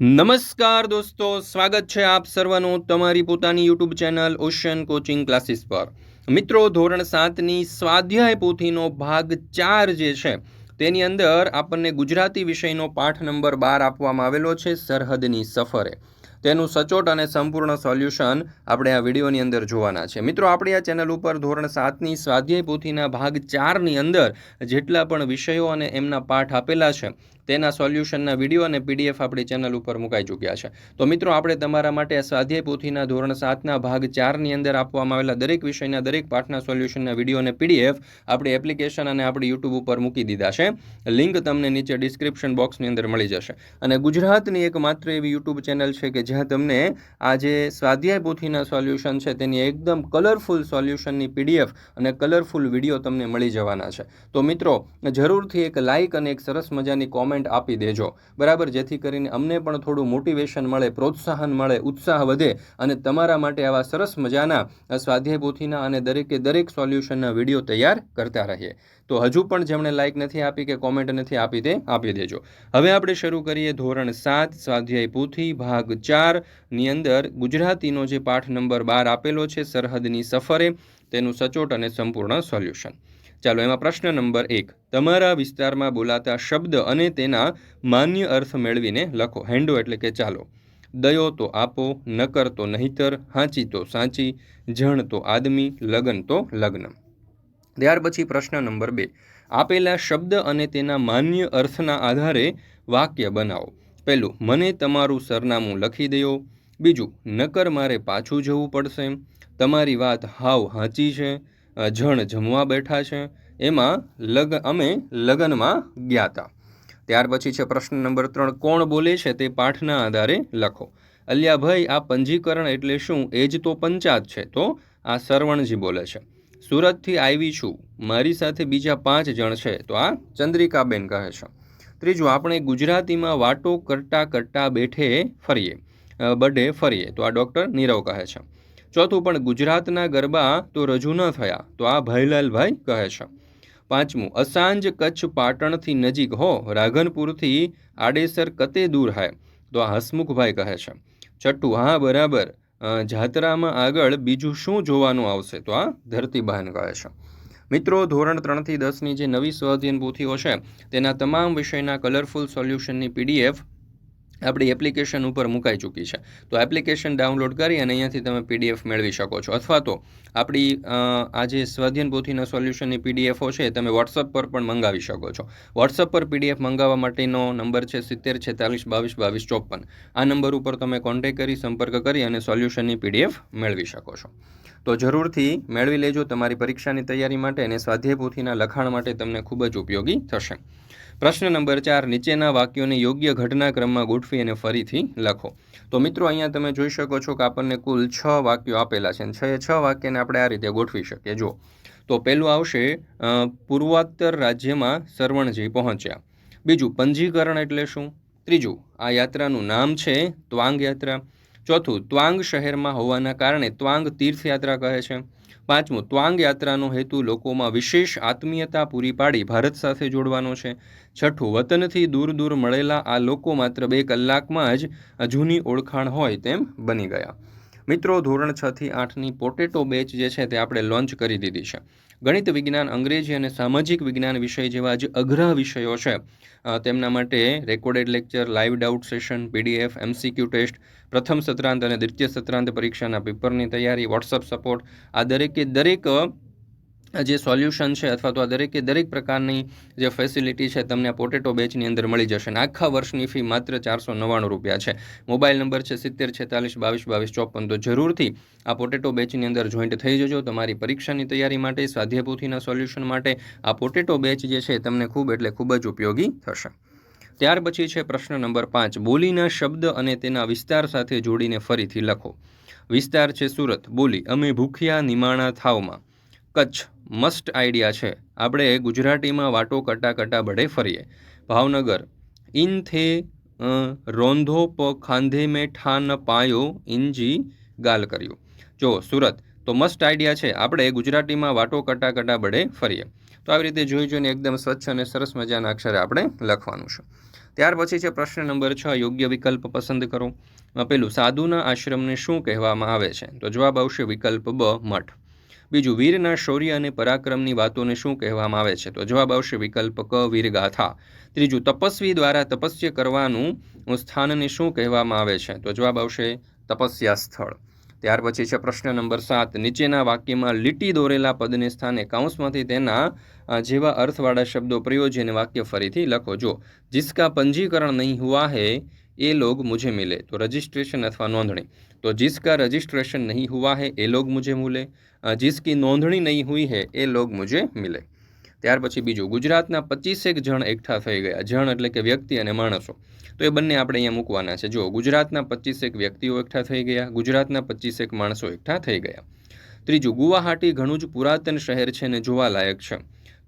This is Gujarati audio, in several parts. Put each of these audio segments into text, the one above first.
નમસ્કાર દોસ્તો, સ્વાગત છે આપ સર્વનું તમારી પોતાની YouTube channel ocean coaching classes પર. મિત્રો, ધોરણ સાતની સ્વાધ્યાય પોથીનો ભાગ ચાર જે છે, તેની અંદર આપણને ગુજરાતી વિષયનો પાઠ નંબર બાર આપવામાં આવેલો છે, સરહદની સફરે. તેનું સચોટ અને સંપૂર્ણ સોલ્યુશન આપણે આ વિડીયોની અંદર જોવાના છે. મિત્રો, આપણી આ ચેનલ ઉપર ધોરણ સાતની સ્વાધ્યાય પોથીના ભાગ ચારની અંદર જેટલા પણ વિષયો અને એમના પાઠ આપેલા છે તેના સોલ્યુશનના વીડિયો અને પીડીએફ આપણી ચેનલ ઉપર મુકાઈ ચૂક્યા છે. તો મિત્રો, આપણે તમારા માટે સ્વાધ્યાય પોથીના ધોરણ સાતના ભાગ ચારની અંદર આપવામાં આવેલા દરેક વિષયના, દરેક પાઠના સોલ્યુશનના વીડિયો અને પીડીએફ આપણી એપ્લિકેશન અને આપણી યુટ્યુબ ઉપર મૂકી દીધા છે. લિંક તમને નીચે ડિસ્ક્રિપ્શન બોક્સની અંદર મળી જશે. અને ગુજરાતની એક માત્ર એવી યુટ્યુબ ચેનલ છે કે જ્યાં તમને આ જે સ્વાધ્યાય પોથીના સોલ્યુશન છે તેની એકદમ કલરફુલ સોલ્યુશનની પીડીએફ અને કલરફુલ વીડિયો તમને મળી જવાના છે. તો મિત્રો, જરૂરથી એક લાઇક અને એક સરસ મજાની કોમેન્ટ આપી દેજો. બરાબર? જેથી કરીને અમને પણ થોડું મોટિવેશન મળે, પ્રોત્સાહન મળે, ઉત્સાહ વધે અને તમારા માટે આવા સરસ મજાના સ્વાધ્યાય પોથીના અને દરેકે દરેક સોલ્યુશનના વીડિયો તૈયાર કરતા રહીએ. તો હજુ પણ જેમણે લાઇક નથી આપી કે કોમેન્ટ નથી આપી તે આપી દેજો. હવે આપણે શરૂ કરીએ ધોરણ સાત સ્વાધ્યાય પોથી ભાગ ચારની અંદર. ગુજરાતીનો જે પાઠ નંબર બાર આપેલો છે, સરહદની સફરે, તેનું સચોટ અને સંપૂર્ણ સોલ્યુશન ચાલો એમાં પ્રશ્ન નંબર એક. તમારા વિસ્તારમાં બોલાતા શબ્દ અને તેના માન્ય અર્થ મેળવીને લખો. હેન્ડો એટલે કે ચાલો. દયો તો આપો, નકર તો નહીતર, હાંચી તો સાચી, જણ તો આદમી, લગન તો લગ્ન. ત્યાર પછી પ્રશ્ન નંબર બે. આપેલા શબ્દ અને તેના માન્ય અર્થના આધારે વાક્ય બનાવો. પહેલું, મને તમારું સરનામું લખી દો બીજું, નકર મારે પાછું જવું પડશે. તમારી વાત હાવ હાચી છે. જણ જમવા બેઠા છે. એમાં લગ, અમે લગ્નમાં ગયા હતા ત્યાર પછી છે પ્રશ્ન નંબર ત્રણ, કોણ બોલે છે તે પાઠના આધારે લખો. અલ્યાભાઈ, આ પંજીકરણ એટલે શું? એ જ તો પંચાત છે, તો આ સરવણજી બોલે છે. સુરતથી આવી છું. મારી સાથે બીજા પાંચ જણ છે, તો આ ચંદ્રિકાબેન કહે છે. ત્રીજું, આપણે ગુજરાતીમાં વાટો કરતા કરતા બેઠે ફરીએ. બડે ફરીએ, તો આ ડૉક્ટર નીરવ કહે છે. ચોથું પણ ગુજરાતના ગરબા તો રજૂ ન થયા, તો આ ભાઈલાલભાઈ કહે છે. પાંચમું, અસાંજ કચ્છ પાટણથી નજીક હો રાઘનપુરથી આડેસર કતે દૂર હાય તો આ હસમુખભાઈ કહે છે. છઠ્ઠું, હા, બરાબર. જાત્રામાં આગળ બીજું શું જોવાનું આવશે? તો આ ધરતીબહેન કહે છે. મિત્રો, ધોરણ ત્રણથી દસની જે નવી સ્વાધ્યાયન પોથીઓ છે, તેના તમામ વિષયના કલરફુલ સોલ્યુશનની પીડીએફ આપણી એપ્લિકેશન ઉપર મુકાઈ ચૂકી છે. તો એપ્લિકેશન ડાઉનલોડ કરી અને અહીંયાથી તમે પીડીએફ મેળવી શકો છો. અથવા તો આપણી આ જે સ્વાધીન પોથીના સોલ્યુશનની પીડીએફો છે તમે વોટ્સઅપ પર પણ મંગાવી શકો છો. વોટ્સઅપ પર પીડીએફ મંગાવવા માટેનો નંબર છે સિત્તેર, છેતાલીસ, બાવીસ બાવીસ, ચોપન. આ નંબર ઉપર તમે કોન્ટેક્ટ કરી, સંપર્ક કરી અને સોલ્યુશનની પીડીએફ મેળવી શકો છો. તો જરૂરથી મેળવી લેજો તમારી પરીક્ષાની તૈયારી માટે અને સ્વાધ્યાય પોથીના લખાણ માટે તમને ખૂબ જ ઉપયોગી થશે. પ્રશ્ન નંબર ચાર, નીચેના વાક્યોને યોગ્ય ઘટનાક્રમમાં ગોઠવી અને ફરીથી લખો. તો મિત્રો, અહીંયા તમે જોઈ શકો છો કે આપણને કુલ છ વાક્યો આપેલા છે અને છ છ વાક્યને આપણે આ રીતે ગોઠવી શકીએ. જો તો પહેલું આવશે પૂર્વાત્તર રાજ્યમાં સરવણજી પહોંચ્યા. બીજું, પંજીકરણ એટલે શું? ત્રીજું, આ યાત્રાનું નામ છે ત્વાંગ યાત્રા. ચોથું, ત્વાંગ શહેરમાં હોવાના કારણે ત્વાંગ તીર્થયાત્રા કહે છે. પાંચમું, ત્વાંગ યાત્રાનો હેતુ લોકોમાં વિશેષ આત્મીયતા પૂરી પાડી ભારત સાથે જોડવાનો છે. છઠ્ઠું, વતનથી દૂર દૂર મળેલા આ લોકો માત્ર બે કલાકમાં જ જૂની ઓળખાણ હોય તેમ બની ગયા. મિત્રો, ધોરણ છથી આઠની પોટેટો બેચ જે છે તે આપણે લોન્ચ કરી દીધી છે. ગણિત વિજ્ઞાન, અંગ્રેજી અને સામાજિક વિજ્ઞાન વિષય જેવા જે અઘરા વિષયો છે. તેમના માટે recorded lecture live doubt session PDF MCQ test પ્રથમ સત્રાંત અને દ્વિતીય સત્રાંત પરીક્ષાના પેપરની તૈયારી વોટ્સઅપ સપોર્ટ આ દરેકે દરેક જે સોલ્યુશન છે અથવા તો આ દરેકે દરેક પ્રકારની જે ફેસિલિટી છે તમને આ પોટેટો બેચની અંદર મળી જશે અને આખા વર્ષની ફી માત્ર ચારસો નવ્વાણું રૂપિયા છે. મોબાઈલ નંબર છે સિત્તેર, છેતાલીસ, બાવીસ બાવીસ, ચોપન, તો જરૂરથી આ પોટેટો બેચની અંદર જોઈન્ટ થઈ જજો તમારી પરીક્ષાની તૈયારી માટે, સ્વાધ્યાયપોથીના સોલ્યુશન માટે. આ પોટેટો બેચ જે છે તમને ખૂબ એટલે ખૂબ જ ઉપયોગી થશે. ત્યાર પછી છે પ્રશ્ન નંબર પાંચ. બોલીના શબ્દ અને તેના વિસ્તાર સાથે જોડીને ફરીથી લખો. વિસ્તાર છે સુરત. બોલી, અમે ભૂખ્યા નિમાણા થાવમાં. કચ્છ મસ્ટ આઈડિયા છે. આપણે ગુજરાતીમાં વાટો કટા કટા બડે ફરીએ. ભાવનગર. ઇન થે રોંધો પ ખાંધે મેં ઠાન પાયો ઇંજી ગાલ કર્યું. જો, સુરત. તો મસ્ટ આઈડિયા છે. આપણે ગુજરાતીમાં વાટો કટા કટા બડે ફરીએ. તો આવી રીતે જોઈ જોઈને એકદમ સ્વચ્છ અને સરસ મજાના અક્ષરે આપણે લખવાનું છે. ત્યાર પછી છે પ્રશ્ન નંબર છ, યોગ્ય વિકલ્પ પસંદ કરો. પેલું, સાધુના આશ્રમને શું કહેવામાં આવે છે? તો જવાબ આવશે વિકલ્પ બ, મઠ. બીજું, વીરના શૌર્ય અને પરાક્રમની વાતોને શું કહેવામાં આવે છે? તો જવાબ આવશે વિકલ્પ ક, વીરગાથા. ત્રીજું, તપસ્વી દ્વારા તપસ્ય કરવાનું સ્થાનને શું કહેવામાં આવે છે? તો જવાબ આવશે તપસ્યા સ્થળ. ત્યાર પછી છે પ્રશ્ન નંબર સાત. નીચેના વાક્યમાં લીટી દોરેલા પદને સ્થાને કાઉન્સમાંથી તેના જેવા અર્થવાળા શબ્દો પ્રયોજીને વાક્ય ફરીથી લખો. જો જિસકા પંજીકરણ નહીં હુઆ હે, એ લોગ મુજે મિલે. તો રજિસ્ટ્રેશન અથવા નોંધણી. તો जिसका रजिस्ट्रेशन નહીં हुआ है એ લોગ મુજે મુલે જિસકી નોંધણી નહીં હુઈ હે એ લોગ મુજે મિલે ત્યાર પછી બીજું, ગુજરાતના પચીસેક જણ એકઠા થઈ ગયા, જણ એટલે કે વ્યક્તિ અને માણસો. તો એ બંને આપણે અહીંયા મૂકવાના છે. જો ગુજરાતના પચીસેક વ્યક્તિઓ એકઠા થઈ ગયા, ગુજરાતના પચીસેક માણસો એકઠા થઈ ગયા. ત્રીજું, ગુવાહાટી ઘણું જ પુરાતન શહેર છે અને જોવાલાયક છે.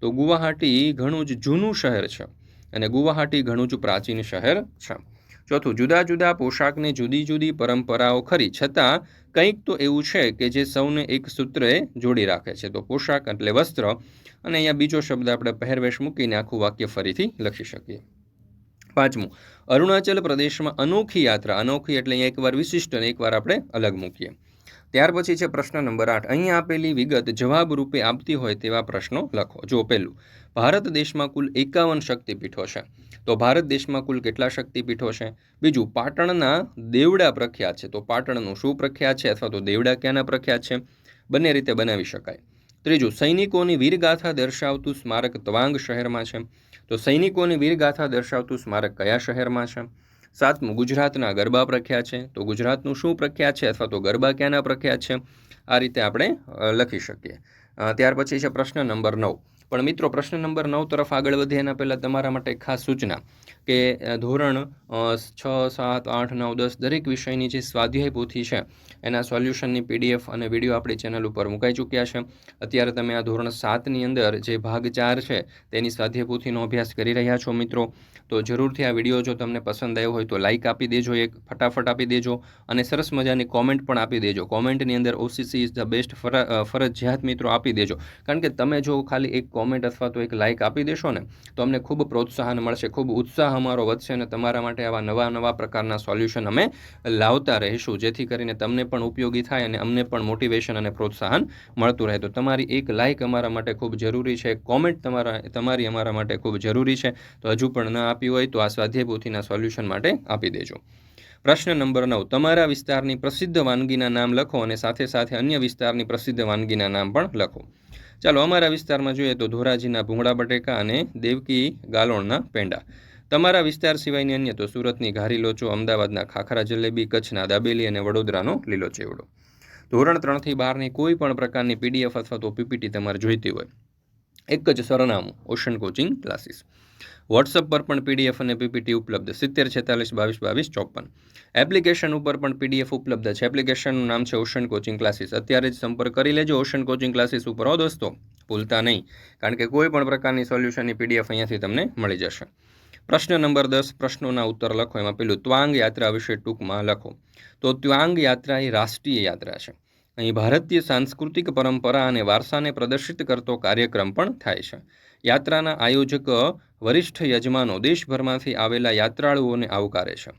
તો ગુવાહાટી ઘણું જ જૂનું શહેર છે અને ગુવાહાટી ઘણું જ પ્રાચીન શહેર છે. ચોથું જુદા જુદા પોશાકને જુદી જુદી પરંપરાઓ ખરી, છતાં કંઈક તો એવું છે કે જે સૌને એક સૂત્રે જોડી રાખે છે. તો પોશાક એટલે વસ્ત્ર. અને અહીંયા બીજો શબ્દ આપણે પહેરવેશ મૂકીને આખું વાક્ય ફરીથી લખી શકીએ. પાંચમું, અરુણાચલ પ્રદેશમાં અનોખી યાત્રા. અનોખી એટલે અહીંયા એકવાર વિશિષ્ટ અને એકવાર આપણે અલગ મૂકીએ. ત્યાર પછી છે પ્રશ્ન નંબર આઠ. અહીં આપેલી વિગત જવાબ રૂપે આપતી હોય તેવા પ્રશ્નો લખો. જો પહેલું ભારત દેશમાં કુલ એકાવન શક્તિપીઠો છે. તો ભારત દેશમાં કુલ કેટલા શક્તિપીઠો છે? બીજું, પાટણના દેવડા પ્રખ્યાત છે. તો પાટણનું શું પ્રખ્યાત છે? અથવા તો દેવડા ક્યાંના પ્રખ્યાત છે? બંને રીતે બનાવી શકાય. ત્રીજું, સૈનિકોની વીરગાથા દર્શાવતું સ્મારક તવાંગ શહેરમાં છે. તો સૈનિકોની વીરગાથા દર્શાવતું સ્મારક કયા શહેરમાં છે? સાતમું, ગુજરાતના ગરબા પ્રખ્યાત છે. તો ગુજરાતનું શું પ્રખ્યાત છે? અથવા તો ગરબા ક્યાંના પ્રખ્યાત છે? આ રીતે આપણે લખી શકીએ. ત્યાર પછી છે પ્રશ્ન નંબર નવ. પણ મિત્રો, પ્રશ્ન નંબર નવ તરફ આગળ વધીએ એના પહેલાં તમારા માટે ખાસ સૂચના કે ધોરણ છ, સાત, આઠ, નવ, દસ દરેક વિષયની જે સ્વાધ્યાય પોથી છે, એના સોલ્યુશનની પીડીએફ અને વીડિયો આપણી ચેનલ ઉપર મુકાઈ ચૂક્યા છે. અત્યારે તમે આ ધોરણ સાતની અંદર જે ભાગ ચાર છે, તેની સ્વાધ્યાય પોથીનો અભ્યાસ કરી રહ્યા છો મિત્રો. તો જરૂરથી આ વીડિયો જો તમને પસંદ આવ્યો હોય તો લાઇક આપી દેજો, એક ફટાફટ આપી દેજો અને સરસ મજાની કોમેન્ટ પણ આપી દેજો. કોમેન્ટની અંદર ઓસીસી ઇઝ ધ બેસ્ટ ફરજિયાત મિત્રો આપી દેજો. કારણ કે તમે જો ખાલી એક કોમેન્ટ અથવા તો એક લાઇક આપી દેશો ને, તો અમને ખૂબ પ્રોત્સાહન મળશે, ખૂબ ઉત્સાહ અમારો વધશે અને તમારા માટે આવા નવા નવા પ્રકારના સોલ્યુશન અમે લાવતા રહીશું, જેથી કરીને તમને પણ ઉપયોગી થાય અને અમને પણ મોટિવેશન અને પ્રોત્સાહન મળતું રહે. તો તમારી એક લાઇક અમારા માટે ખૂબ જરૂરી છે કોમેન્ટ તમારા, તમારી અમારા માટે ખૂબ જરૂરી છે. તો હજુ પણ ન આપી હોય તો આ સ્વાધ્યાય સોલ્યુશન માટે આપી દેજો. પ્રશ્ન નંબર નવ, તમારા વિસ્તારની પ્રસિદ્ધ વાનગીના નામ લખો અને સાથે સાથે અન્ય વિસ્તારની પ્રસિદ્ધ વાનગીના નામ પણ લખો. ચાલો અમારા વિસ્તારમાં જોઈએ તો ધોરાજીના ભૂંગળા બટેકા અને દેવકી ગાલોણના પેંડા. તમારા વિસ્તાર સિવાયની અન્ય તો સુરતની ઘારી લોચો, અમદાવાદના ખાખરા જલેબી, કચ્છના દાબેલી અને વડોદરાનો લીલો ચેવડો. ધોરણ ત્રણથી બારની કોઈ પણ પ્રકારની પીડીએફ અથવા તો પીપીટી તમારે જોઈતી હોય. એક જ સરનામું, ઓશન કોચિંગ ક્લાસીસ. વોટ્સઅપ પર પણ પીડીએફ અને પીપીટી ઉપલબ્ધ. સિત્તેર, છેતાલીસ, બાવીસ બાવીસ, ચોપન. એપ્લિકેશન ઉપર પણ પીડીએફ ઉપલબ્ધ છે. એપ્લિકેશનનું નામ છે ઓશન કોચિંગ ક્લાસીસ અત્યારે જ સંપર્ક કરી લેજો ઓશન કોચિંગ ક્લાસીસ ઉપર, હો દોસ્તો. ભૂલતા નહીં. કારણ કે કોઈ પણ પ્રકારની સોલ્યુશનની પીડીએફ અહીંયાથી તમને મળી જશે. પ્રશ્ન નંબર દસ, પ્રશ્નોના ઉત્તર લખો. એમાં પેલું ત્વાંગ યાત્રા વિશે ટૂંકમાં લખો. તો ત્વાંગ યાત્રા એ રાષ્ટ્રીય યાત્રા છે. અહીં ભારતીય સાંસ્કૃતિક પરંપરા અને વારસાને પ્રદર્શિત કરતો કાર્યક્રમ પણ થાય છે. યાત્રાના આયોજક વરિષ્ઠ યજમાનો દેશભરમાંથી આવેલા યાત્રાળુઓને આવકારે છે.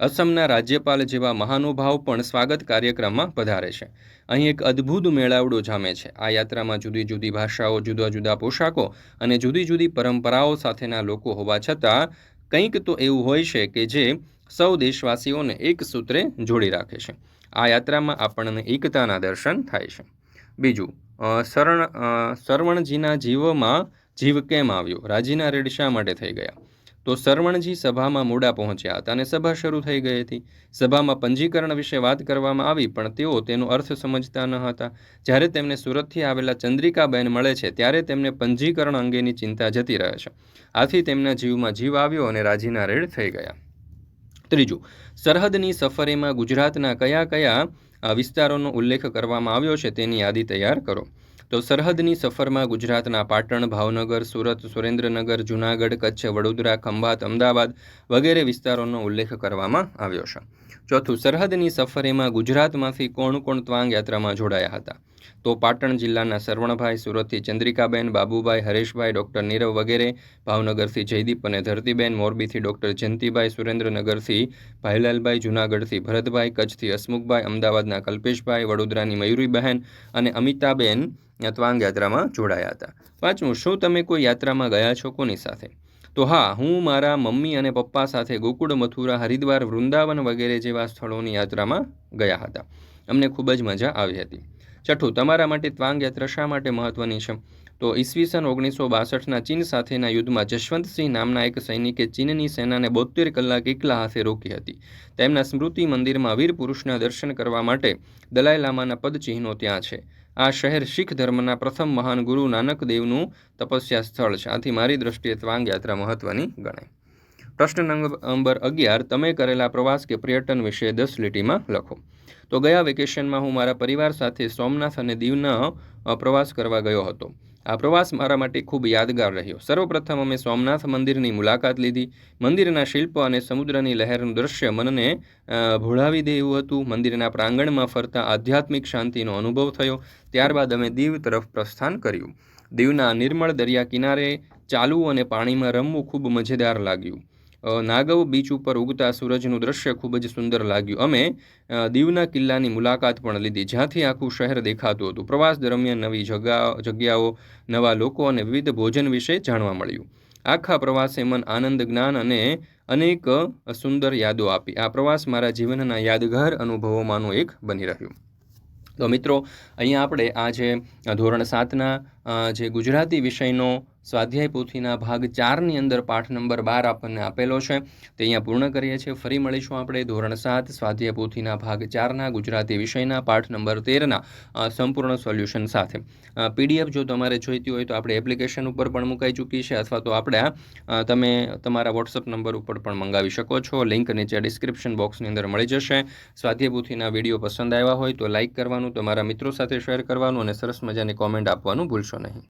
અસમના રાજ્યપાલ જેવા મહાનુભાવ પણ સ્વાગત કાર્યક્રમમાં પધારે છે. અહીં એક અદ્ભુત મેળાવડો જામે છે. આ યાત્રામાં જુદી જુદી ભાષાઓ જુદા જુદા પોશાકો અને જુદી જુદી પરંપરાઓ સાથેના લોકો હોવા છતાં કંઈક તો એવું હોય છે કે જે સૌ દેશવાસીઓને એક સૂત્રે જોડી રાખે છે. આ યાત્રામાં આપણને એકતાના દર્શન થાય છે. બીજું શરણ શરવણજીના જીવમાં જીવ કેમ આવ્યો? રાજીના રેડ શા માટે થઈ ગયા? તો સરવણજી સભામાં મોડા પહોંચ્યા હતા અને સભા શરૂ થઈ ગઈ હતી. સભામાં પંજીકરણ વિશે વાત કરવામાં આવી, પણ તેઓ તેનો અર્થ સમજતા ન હતા. જ્યારે તેમને સુરતથી આવેલા ચંદ્રિકાબેન મળે છે, ત્યારે તેમને પંજીકરણ અંગેની ચિંતા જતી રહે છે. આથી તેમના જીવમાં જીવ આવ્યો અને રાજીના રેડ થઈ ગયા. ત્રીજું, સરહદની સફરેમાં ગુજરાતના કયા કયા આ વિસ્તારોનો ઉલ્લેખ કરવામાં આવ્યો છે તેની યાદી તૈયાર કરો. તો સરહદની સફરમાં ગુજરાતના પાટણ, ભાવનગર, સુરત, સુરેન્દ્રનગર, જૂનાગઢ, કચ્છ, વડોદરા, ખંભાત, અમદાવાદ વગેરે વિસ્તારોનો ઉલ્લેખ કરવામાં આવ્યો છે. ચોથું, સરહદની સફરેમાં ગુજરાતમાંથી કોણ કોણ ત્વાંગ યાત્રામાં જોડાયા હતા? તો પાટણ જિલ્લાના સરવણભાઈ, સુરતથી ચંદ્રિકાબેન, બાબુભાઈ, હરેશભાઈ, ડૉક્ટર નીરવ વગેરે, ભાવનગરથી જયદીપ અને ધરતીબેન, મોરબીથી ડૉક્ટર જયંતિભાઈ, સુરેન્દ્રનગરથી ભાઈલાલભાઈ, જૂનાગઢથી ભરતભાઈ, કચ્છથી હસમુખભાઈ, અમદાવાદના કલ્પેશભાઈ, વડોદરાની મયુરીબહેન અને અમિતાબેન ત્વાંગ યાત્રામાં જોડાયા હતા. પાંચમું, શું તમે કોઈ યાત્રામાં ગયા છો કોની સાથે? તો હા, હું મારા મમ્મી અને પપ્પા સાથે ગોકુળ, મથુરા, હરિદ્વાર, વૃંદાવન વગેરે જેવા સ્થળોની યાત્રામાં ગયા હતા. અમને ખૂબ જ મજા આવી હતી. છઠ્ઠું તમારા માટે ત્વાંગ યાત્રા શા માટે મહત્વની છે? તો ઈસવીસન ઓગણીસો બાસઠના ચીન સાથેના યુદ્ધમાં જશવંતસિંહ નામના એક સૈનિકે ચીનની સેનાને બોતેર કલાક એકલા હાથે રોકી હતી. તેમના સ્મૃતિ મંદિરમાં વીર પુરુષના દર્શન કરવા માટે દલાઈ લામાના પદચિહ્નો ત્યાં છે. આ શહેર શીખ ધર્મના પ્રથમ મહાન ગુરુ નાનક દેવનું તપસ્યા સ્થળ છે. આથી મારી દ્રષ્ટિએ ત્વાંગ યાત્રા મહત્વની ગણાય. પ્રશ્ન નંબર અગિયાર, તમે કરેલા પ્રવાસ કે પર્યટન વિશે દસ લીટીમાં લખો. તો ગયા વેકેશનમાં હું મારા પરિવાર સાથે સોમનાથ અને દીવના પ્રવાસ કરવા ગયો હતો. આ પ્રવાસ મારા માટે ખૂબ યાદગાર રહ્યો. સર્વપ્રથમ અમે સોમનાથ મંદિરની મુલાકાત લીધી. મંદિરના શિલ્પ અને સમુદ્રની લહેરનું દૃશ્ય મનને ભોળાવી દે એવું હતું. મંદિરના પ્રાંગણમાં ફરતા આધ્યાત્મિક શાંતિનો અનુભવ થયો. ત્યારબાદ અમે દીવ તરફ પ્રસ્થાન કર્યું. દીવના નિર્મળ દરિયા કિનારે ચાલવું અને પાણીમાં રમવું ખૂબ મજેદાર લાગ્યું. નાગવ બીચ ઉપર ઉગતા સૂરજનું દ્રશ્ય ખૂબ જ સુંદર લાગ્યું. અમે દીવના કિલ્લાની મુલાકાત પણ લીધી. જ્યાંથી આખું શહેર દેખાતું હતું. પ્રવાસ દરમિયાન નવી જગ્યાઓ, નવા લોકો અને વિવિધ ભોજન વિશે જાણવા મળ્યું. આખા પ્રવાસે મન આનંદ, જ્ઞાન અને અનેક સુંદર યાદો આપી. આ પ્રવાસ મારા જીવનના યાદગાર અનુભવોમાંનું એક બની રહ્યું. તો મિત્રો, અહીંયા આપણે આ જે ધોરણ સાતના જે ગુજરાતી વિષયનો સ્વાધ્યાય પોથીના ભાગ ચારની અંદર પાઠ નંબર બાર આપણને આપેલો છે. તે અહીંયા પૂર્ણ કરીએ છીએ. ફરી મળીશું આપણે ધોરણ સાત સ્વાધ્યાય પોથીના ભાગ ચારના ગુજરાતી વિષયના પાઠ નંબર તેરના સંપૂર્ણ સોલ્યુશન સાથે. પીડીએફ જો તમારે જોઈતી હોય તો આપણે એપ્લિકેશન ઉપર પણ મુકાઈ ચૂકી છે અથવા તો આપણે તમે તમારા વોટ્સઅપ નંબર ઉપર પણ મંગાવી શકો છો. લિંક નીચે ડિસ્ક્રિપ્શન બોક્સની અંદર મળી જશે. સ્વાધ્યાય પોથીના વીડિયો પસંદ આવ્યા હોય તો લાઇક કરવાનું, તમારા મિત્રો સાથે શેર કરવાનું અને સરસ મજાની કોમેન્ટ આપવાનું ભૂલશો નહીં.